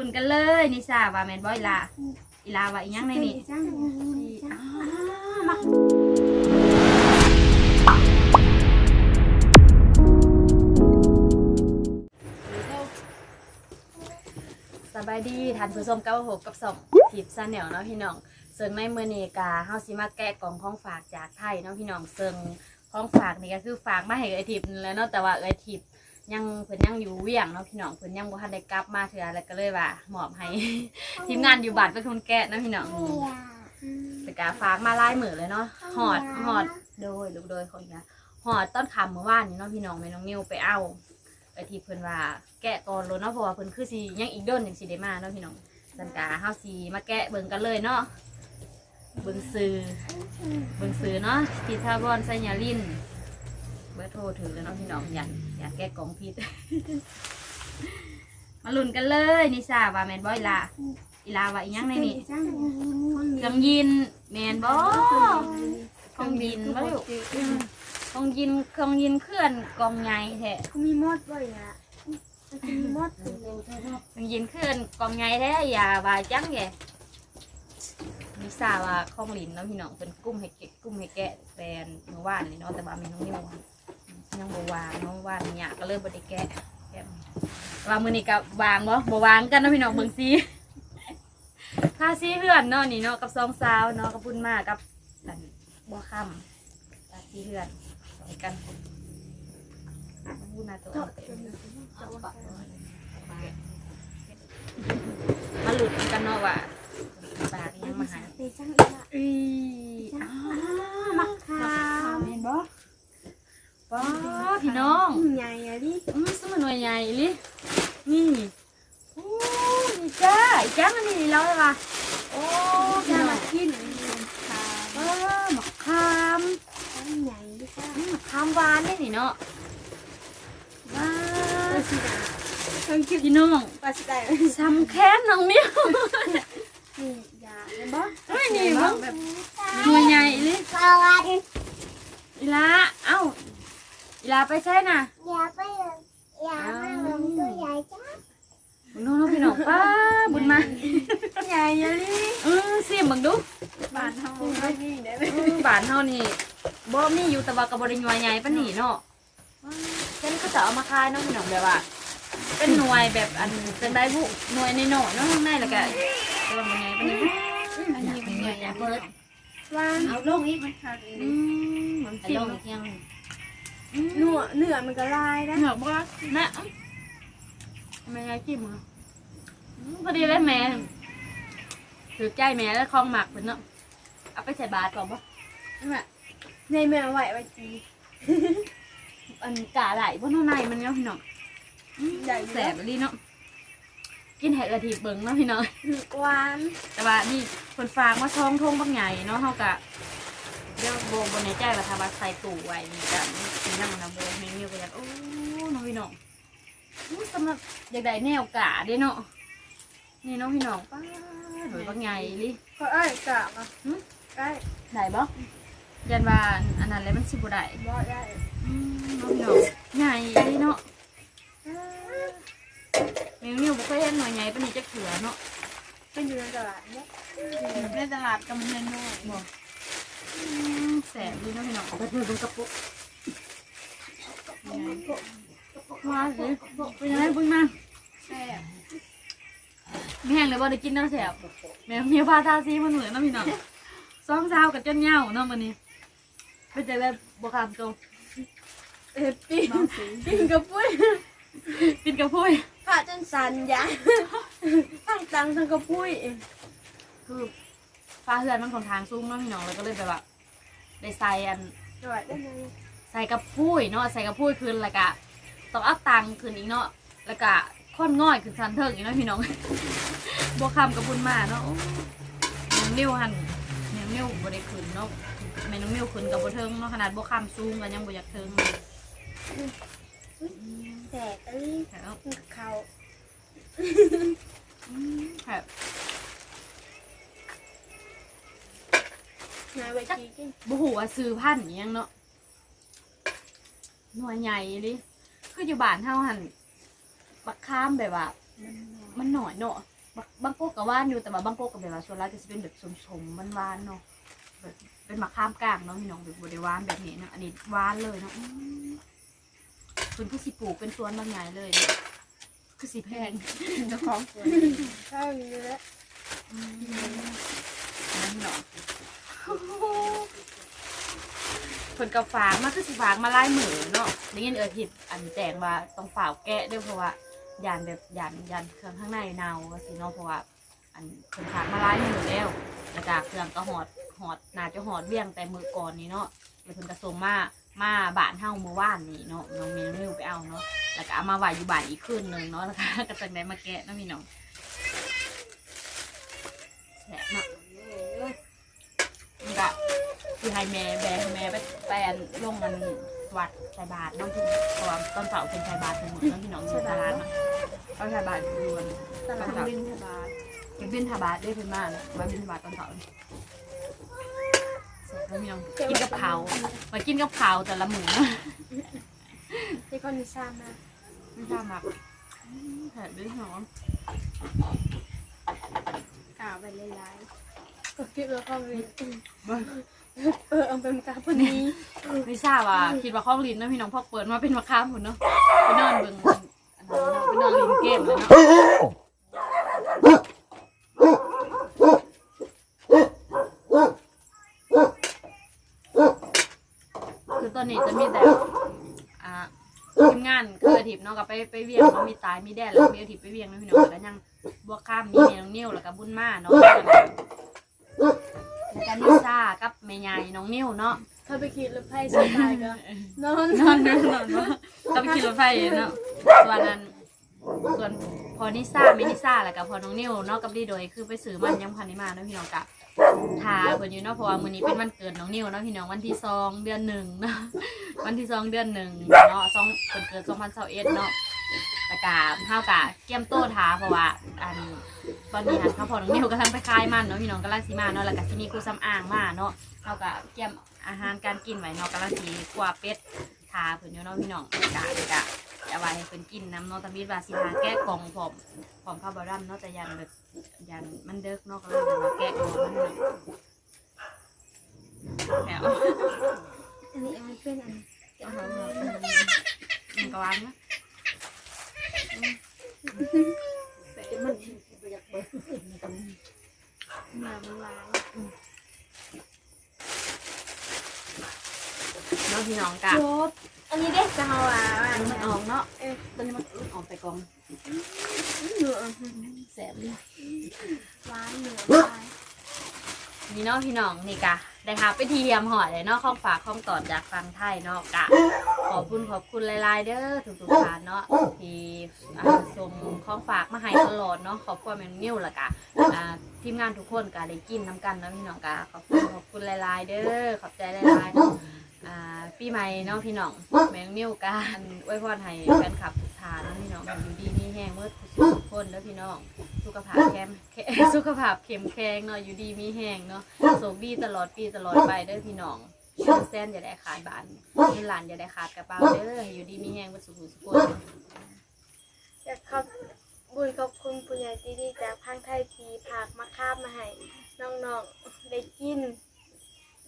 ตุนกันเลยนิสาว่าแมนบอยลาอีลาว่าอีหยังในนี่อ้าวมาสบายดีท่านผู้ชมเก้าหกกับสองทิปซาแนลเนาะพี่น้องเซิงในเมือนี้กาเฮาสิมาแกะกล่องของฝากจากไทยเนาะพี่น้องเซิงของฝากนี่ก็คือฝากมาให้เอทิพย์นั่นแหล้วเนาะแต่ว่าเอทิพย์ ยังเพิ่นยังอยู่เวียงเนาะพี่น้องเพิ่นยังบ่ทันได้กลับมาเถื่อแล้วก็เลยว่าหมอบให้ ทีมงานอยู่บ้านเป็นคนแกะเนาะพี่น้องแต่กาฝากมาหลายมื้อเลยเนาะหอดหอดโดยลูกโดยของยาหอดต้นคำเมื่อวานนี้เนาะพี่น้องแม่น้องนิวไปเอาไอ้ที่เพิ่นว่าแกะก่อนเลยเนาะเพราะว่าเพิ่นคือสิยังอีกโด้นหนึ่งสิได้มาเนาะพี่น้องสันกาเฮาสิมาแกะเบิ่งกันเลยเนาะเบิ่งซื้อเบิ่งซื้อเนาะพิธาบอนไซยาลิน เบอร์โทรถือแล้วเนาะพี่น้องอยากอยากแกะกล่องพิษ มาลุ้นกันเลยนิสาว่าแมนบอยลาอีลาว่าอีหยังในนี่จังเครื่องยินแมนบอเครื่องยินบ่ลูกเครื่องยินเครื่องยินเคลื่อนกองใหญ่แท้เขามีมดบ่อยอะมันจะมีมดเป็นเร็วใช่ไหมเครื่องยินเคลื่อนกองใหญ่แท้อย่าว่าจังแกนิสาว่าของหลินเนาะพี่น้องเป็นกุ้มให้แกะกุ้มให้แกะแฟนเมื่อวานนี่เนาะแต่ว่าแม่น้องนิว ยังบวางเนาะวานเนี่ยก็เลยบ่ได้แกะแกะว่ามื้อนี้ก็วางบ่บวางกันเนาะพี่น้องเบิ่งซิค่าซีเพื่อนเนาะนี่เนาะกับสองสาวเนาะกับพุ่นมากับอันบัวคำค่าซีเพื่อนสอยกันพูดนาตัวเอาจเต็มาหลุดกันเนาะว่าปากยังมาหาไปจังอีกละาวมา ค่ะ เห็นบ่ ป้าพี่น้องใหญ่อะดิอืมสมันหน่วยใหญ่ลินี่โอ้นี่จ้าอีจ้ามันนี่แล้วเลยว่ะโอ้พี่จะน้อมางกินค่ะเออมะขามใหญ่ดิค่ะอืมมะขามหวานได้นี่เนาะว้าปลาสีดาต้องคิดพี่น้องปลาสีดาซ้ำแค้นน้องมิ้วนี่ยาเห็นบ่เฮ้ยนี่มึงแบบหน่วยใหญ่ลิปลาวันอีลาเอ้าอีลาไปใช่น่ะอย่าไปเลยอย่ามาลงตัวใหญ่จ้าบุญน้องพี่น้องป้าบุญมาใหญ่อะดิเออเสียมเบังดูบานทำไม่ดีได้ไหมเออบ้านเฮานี่บ่มีอยู่แต่ว่าก็บ่ได้หน่วยใหญ่ปานนี้เนาะเช่นเขาจะเอามาขายเนาะพี่น้องแบบว่าเป็นหน่วยแบบอันจังได้บุหน่วยในหน่อยๆเนาะข้างในแล้วก็แต่ว่ามันใหญ่ปานนี้อันนี้มันใหญ่อะเบิดวางเอาลงอีกมันขาดอีกอืมมันเอาฟิลวงอีกยัง เนื้อเนื้อมันก็ลายนะเหงาบ่นะแม่ยายจิ้มเหรออืมพอดีเลยแม่ถือใจแม่แล้วคลองหมักเพิ่นเนาะเอาไปใส่บาตรก่อนบ่ในแม่ไหวไว้จีอันกาไหลบ่เนาะในมันเนาะพี่น้องใหญ่แสบดีเนาะกินแหกกะทิเบิ่งเนาะพี่น้องหวานแต่ว่านี่คนฝากมาช่องทงบางใหญ่เนาะเฮากะ เดี๋ยวโบโบในใจว่าถ้าว่าใส่ตู้ไว้นี่จะสินั่งนะโบแม่มิวก็อยากโอ้น้องพี่น้องอู้สำหรับอยากได้แนวกะเด้เนาะนี่เน้องพี่น้องป้าโดยบางใหญ่ลิก็เอ้ยกะมาใกล้ได้บ่ยันว่าอันนั้นเลยมันสิบ่ได้บ่ได้อืมน้องพี่น้องใหญ่ลิเนาะแม่มิวบ่เคยเห็นหน่วยใหญ่ปานนี้จักเถื่อเนาะเป็นอยู่ในตลาดเนี่ยในตลาดกำเนิดน้อยบอก แสบดีเนาะพี่น้องไปเพิ่มกระปุกว้าสิเป็นยังไงเพิ่งมาแซ่บไม่แห้งเลยว่าได้กินน้ำแสบแม่เมียพาทาซีมันเหมือนเนาะพี่น้องซ้อมเช้ากับเจ้าเหย้าเนาะวันนี้ไปเจอแบบบวคามโตเอ็ดปิ้งปิ้งกับปุ้ยกินกับพุ้ยผ้าจนสันยาทั้งตังทั้งกับปุ้ยคือฟ้าเฮือนมันของทางสูงเนาะพี่น้องแล้วก็เลยแบบว่า ได้ใส่อันสวัสดีใส่กระพุ้ยเนาะใส่กระพุ้ยคืนแล้วก็ต้องเอาตังค์คืนอีกเนาะแล้วก็ค่อนง่อยคือสันเทิงอีกเนาะพี่น้องบวคำกับบุญมาเนาะโอ้น้องนิ้วหันน้องนิ้วบ่ได้คืนเนาะแม่น้องนิ้วคืนกับบ่เทิงเนาะขนาดบวคำสูงกันยังบ่อยากเทิงเลยแสบเอ้ยแล้วเขาแบบ นายไว้จีกินบ่ฮู้ว่าซื้อพันธุ์อิหยังเนาะหน่วยใหญ่ดิคืออยู่บ้านเฮาหันบักข้ามแบบว่ามันหน่อยเนาะบางบางโกกก็หว่านอยู่แต่ว่าบางโกกก็แบบว่าส่วนร้ายก็จะเป็นแบบสมๆหวานๆเนาะแบบเป็นมะขามกลางเนาะพี่น้องแบบบริวานแบบนี้เนาะอันนี้หวานเลยเนาะอืมคุณคือสิปลูกเป็นสวนบางใหญ่เลยเนาะคือสิแพงเจ้าของสวน ข้าวมีแล้วนั่นเนาะ คนกับฝางมาคือสิฝางมาไล่หมือเนาะได้ยินเออทิดอันแจงว่าต้องฝ่าวแกะด้วยเพราะว่ายานแบบยานยานเครื่องข้างในเนาว่าสิเนาะเพราะว่า อันคนฝางมาไล่หมือแล้วแล้วก็เครื่องก็หอดหอดน่าจะหอดเบี้ยงแต่มือก่อนนี้เนาะแล้วเพิ่นก็ส่งมามาบ้านเฮาเมื่อวานนี้เนาะน้องเมลนิวไปเอาเนาะแล้วก็เอามาไหวอยู่บ้านอีกคืนหนึงเนาะแล้วก็ก็จังได้มาแกะเนาะพี่น้องแฉะเนาะ นก็คือให้แม่แบกแม่ไปไปอันลงมันวัดใส่บาทน้องพี่เพราะว่าตอนเสาร์เป็นใส่บาทเป็นหมดน้องพี่น้องอยู่ตลาดเนาะเอาใส่บาทรวนตลาดบินทบาทเป็นบินทบาทได้เพิ่นมาเนาะมาบินทบาทตอนเสาร์นี่เสร็จแล้วพี่น้องกินกับข้าวมากินกับข้าวแต่ละมื้อเนาะที่คนมีซ้ำมาไม่ทราบแบบแถมด้วยหอมกล่าวไปหลายก็ คิดว่าข้าวมีเออเอาเป็นกาพอดีไม่ทราบว่าคิดว่าข้องลิ้นเนาะพี่น้องพอเปิดมาเป็นมะขามหมดเนาะไปนอนเบิ่งอันนั้นเนาะไปนอนลิ้นเกมเลยเนาะคือตอนนี้จะมีแต่อ่าทีมงานคืออาทิตย์เนาะก็ไปไปเวียงเนาะมีตายมีแดดแล้วมีอาทิตย์ไปเวียงเนาะพี่น้องแล้วยังบัวข้ามมีเมน้องนิ้วแล้วก็บุญมาเนาะแล้ว ก็นิซ่ากับแม่ใหญ่น้องนิ้วเนาะเขาไปคิดรถไฟสบายก็นอนนอนนอนนอนเนาะก็ไปขี่รถไฟเนาะส่วนนั้นส่วนพอนิซ่าไม่นิซ่าแล้วก็พอน้องนิ้วเนาะกับดีโดยคือไปซื้อมันยังพันนี้มาเนาะพี่น้องกะทาเพิ่นอยู่เนาะเพราะว่ามื้อนี้เป็นวันเกิดน้องนิ้วเนาะพี่น้องวันที่สองเดือนหนึ่งเนาะวันที่สองเดือนหนึ่งเนาะสองเกิดเกิดสองพันสิบเอ็ดเนาะแต่กาเท่ากะเกี่ยมโต้ทาเพราะว่าอัน ตอนนี้หันเขาพอน้องนิวกำลังไปคลายมันเนาะพี่น้องกำลังสีมาเนาะแล้วก็สิมีครูซ้ำอ่างมาเนาะเท่ากับเกี่ยมอาหารการกินไว้เนาะกำลังสีกว่าเป็ดทาเพิ่อยู่เนาะพี่น้องกะกะจะไว้ให้เพิ่นกินน้ำเนาะตะมีดวาสิหาแก้กล่องผอมผอมผ้าวบารัมเนาะแต่ยันแบบยันมันเด็กเนาะก็เลยจะมาแก้กล่องมันเนาะแถวอันนี้มันเป็นอันเอาเอาเอามันก็วางนะ พี่น้องกะจบอันนี้เด็กจะเอาอะอันนี้มันออกเนาะเอ๊ะตอนนี้มันออกไปกองเหนือแสบเลยร้านเหนือร้านนี่เนาะพี่น้องนี่กะได้ค่ะไปเทียมหอดเลยเนาะข้องฝากข้องตอดจากฟังไทยเนาะกะขอบคุณขอบคุณหลายๆเด้อทุกๆท่านเนาะที่อ่าส่งของฝากมาให้ตลอดเนาะขอบคุณแมนนิวและกะอ่าทีมงานทุกคนกะได้กินน้ำกันเนาะพี่น้องกะขอบคุณขอบคุณหลายๆเด้อขอบใจหลายๆเนาะอ่า ปีใหม่เนาะพี่น้องแมงนิวกะอันอวยพรให้แฟนคลับทุกท่านเนาะพี่น้องอยู่ดีมีแห้งเมื่อทุกคนเด้อพี่น้องสุขภาพแข็งแข็งสุขภาพเข้มแข็งเนาะอยู่ดีมีแห้งเนาะโชคดีตลอดปีตลอดไปเด้อพี่น้องเงินแสนอย่าได้ขาดบานเงินหลานอย่าได้ขาดกระเป๋าเด้อให้อยู่ดีมีแห้งเป็นสุขสุขคนอยากขอบบุญขอบคุณผู้ใหญ่ที่ดีจากพังไทยทีผากมาคาบมาให้น้องๆได้กิน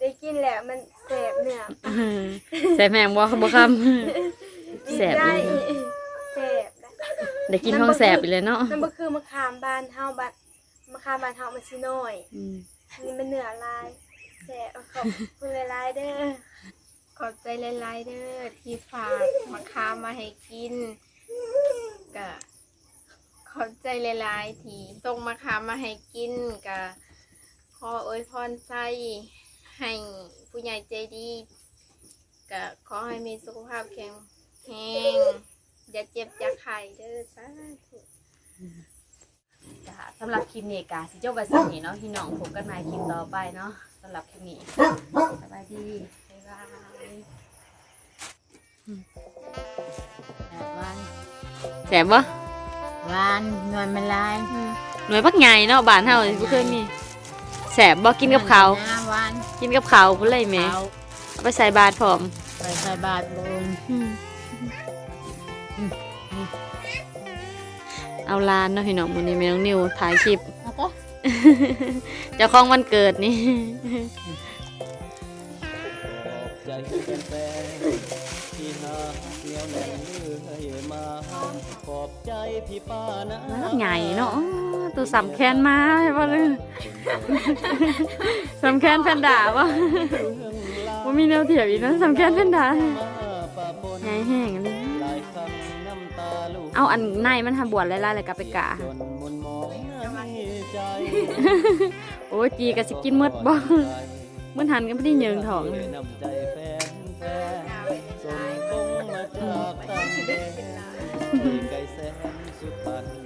ได้กินแล้วมันแสบเนี่ยใส่แมงบ่บ่คดีแสบใจเลยแสบนะำได้กินห้องแสบไปเลยเนาะนั่นก็คือมะขามบานเฮาบัดมะขามบานเฮามันสิน้อยอันนี้มันเหนือลายแสบขอบคุณหลายๆเด้อขอบใจหลายๆเด้อที่ฝากมาคามมาให้กินก็ขอบใจหลายๆที่ส่งมาคามมาให้กินก็ขออวยพรใส่ ให้ผู้ใหญ่ใจดีก็ขอให้มีสุขภาพแข็งแรงอย่าเจ็บอย่าไข้เด้อสาธุจ้ะสำหรับคลิปนี้กาสิเจ้าไปสักนี้เนาะพี่น้องพบกันใหม่คลิปต่อไปเนาะสำหรับคลิปนี้สบายดีบ๊ายบายแสบบ่หวานนวลมันลายหน่วยพักใหญ่เนาะบ้านเฮาบ่เคยมีแสบบ่กินกับข้าว หน้หวาน กินกับข้าวพุ่นเลยแหม่เขาเอาไปใส่บาตรพร้อมไปใส่บาตรบุญเอาลานเนาะพี่น้องมื้อนี้แม่น้องนิวถ่ายคลิป เอาก็ เจ้าของวันเกิดนี่ ใจแฟนๆที่หาเหนียวแน่นเรื่อยมาขอบใจพี่ป้านะแล้วใหญ่เนาะอ๋อตัวสำแคนมาใช่ป่ะเลยสำแคนแพนด้าป่ะว่ามีแนวเถียบอีกนะสำแคนแพนด้าป่าปนใหญ่แห้งเลยหลายคำน้ำตาลูกเอาอันในมันทำบวชไล่ๆเลยกับไปกะจนมุนมองในใจโอ้ยจีกับสิกินมืดบ่ มันหันกันไม่ได้เยิงทองเลยส่งตรงมาจากต่างแดนไกลแสนสุดปัน